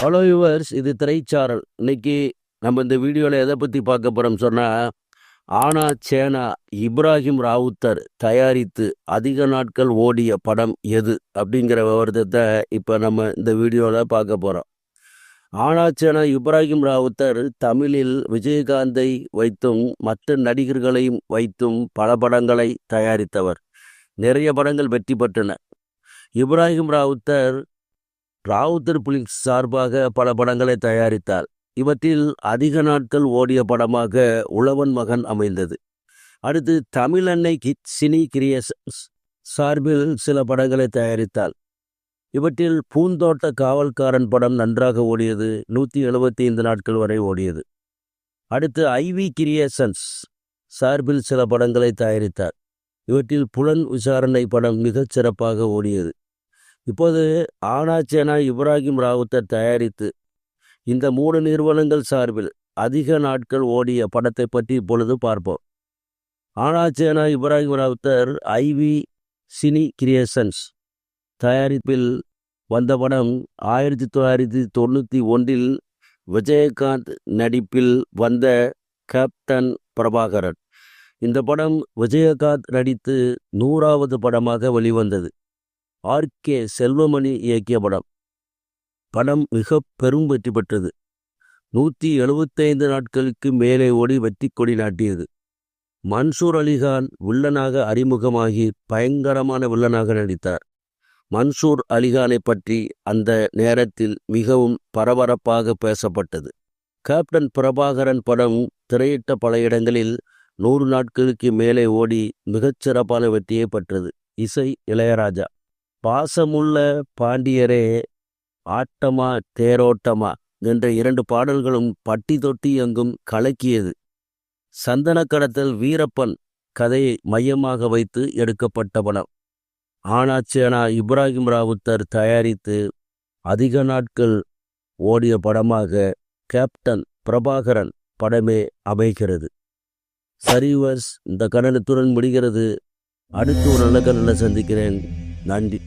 Hello viewers இது திரைச்சாரல். இன்னைக்கு நம்ம இந்த வீடியோவில் எதை பற்றி பார்க்க போகிறோம் சொன்னால் ஆனா சேனா இப்ராஹிம் ராவுத்தர் தயாரித்து அதிக நாட்கள் ஓடிய படம் எது அப்படிங்கிற விவரத்தை இப்போ நம்ம இந்த வீடியோவில் பார்க்க போகிறோம் ஆனா சேனா இப்ராஹிம் ராவுத்தர் தமிழில் விஜயகாந்தை வைத்தும் மற்ற நடிகர்களையும் வைத்தும் பல படங்களை தயாரித்தவர். நிறைய படங்கள் வெற்றி பெற்றன இப்ராஹிம் ராவுத்தர் ராவுத்தர் புலிக்ஸ் சார்பாக பல படங்களை தயாரித்தார். இவற்றில் அதிக நாட்கள் ஓடிய படமாக உழவன் மகன் அமைந்தது. அடுத்து தமிழன்னை கிட் சினி கிரியேஷன்ஸ் சார்பில் சில படங்களை தயாரித்தார். இவற்றில் பூந்தோட்ட காவல்காரன் படம் நன்றாக ஓடியது நூற்றி எழுபத்தி ஐந்து நாட்கள் வரை ஓடியது. அடுத்து ஐவி கிரியேஷன்ஸ் சார்பில் சில படங்களை தயாரித்தார். இவற்றில் புலன் விசாரணை படம் மிகச் சிறப்பாக ஓடியது. இப்போது ஆனாச்சேனா இப்ராஹிம் ராவுத்தர் தயாரித்து இந்த மூணு நிறுவனங்கள் சார்பில் அதிக நாட்கள் ஓடிய படத்தை பற்றி இப்பொழுது பார்ப்போம். ஆனாச்சேனா Ibrahim Rowther IV cine creations தயாரிப்பில் வந்த படம் ஆயிரத்தி தொள்ளாயிரத்தி தொண்ணூற்றி ஒன்றில் விஜயகாந்த் நடிப்பில் வந்த கேப்டன் பிரபாகரன். இந்த படம் விஜயகாந்த் நடித்து நூறாவது படமாக வெளிவந்தது. ஆர். கே. செல்வமணி இயக்கிய படம். படம் மிக பெரும் வெற்றி பெற்றது. நூற்றி எழுபத்தைந்து நாட்களுக்கு மேலே ஓடி வெற்றி கொடி நாட்டியது. மன்சூர் அலிகான் வில்லனாக அறிமுகமாகி பயங்கரமான வில்லனாக நடித்தார். மன்சூர் அலிகானை பற்றி அந்த நேரத்தில் மிகவும் பரபரப்பாக பேசப்பட்டது. கேப்டன் பிரபாகரன் படம் திரையிட்ட பல இடங்களில் நூறு நாட்களுக்கு மேலே ஓடி மிகச்சிறப்பான வெற்றியை பெற்றது. இசை இளையராஜா. பாசமுள்ள பாண்டியரே ஆட்டமா தேரோட்டமா என்ற இரண்டு பாடல்களும் பட்டி தொட்டி எங்கும் கலக்கியது. சந்தன கடத்தல் வீரப்பன் கதையை மையமாக வைத்து எடுக்கப்பட்ட படம் ஆனாச்சேனா இப்ராஹிம் ராவுத்தர் தயாரித்து அதிக நாட்கள் ஓடிய படமாக கேப்டன் பிரபாகரன் படமே அமைகிறது. சரிவர்ஸ் இந்த கடனத்துடன் முடிகிறது. அடுத்து ஒரு நல்ல கண்ணனை சந்திக்கிறேன். நன்றி.